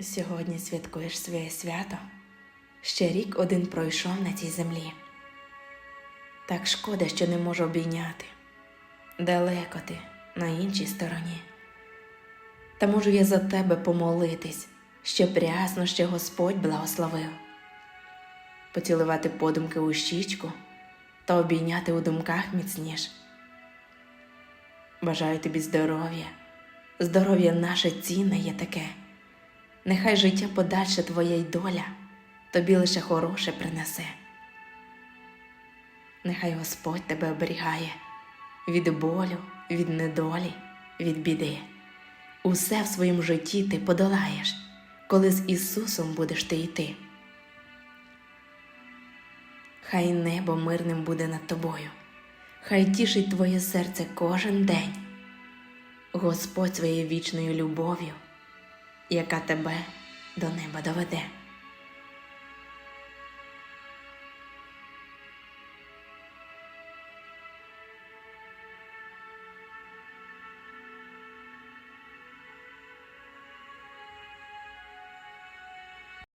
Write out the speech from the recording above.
Сьогодні святкуєш своє свято. Ще рік один пройшов на цій землі. Так шкода, що не можу обійняти. Далеко ти, на іншій стороні. Та можу я за тебе помолитись, щоб рясно ще Господь благословив, поцілувати подумки у щічку та обійняти у думках міцніш. Бажаю тобі здоров'я, здоров'я наше цінне є таке. Нехай життя подальше твоя й доля тобі лише хороше принесе. Нехай Господь тебе оберігає від болю, від недолі, від біди. Усе в своєму житті ти подолаєш, коли з Ісусом будеш ти йти. Хай небо мирним буде над тобою, хай тішить твоє серце кожен день. Господь своєю вічною любов'ю, яка тебе до неба доведе.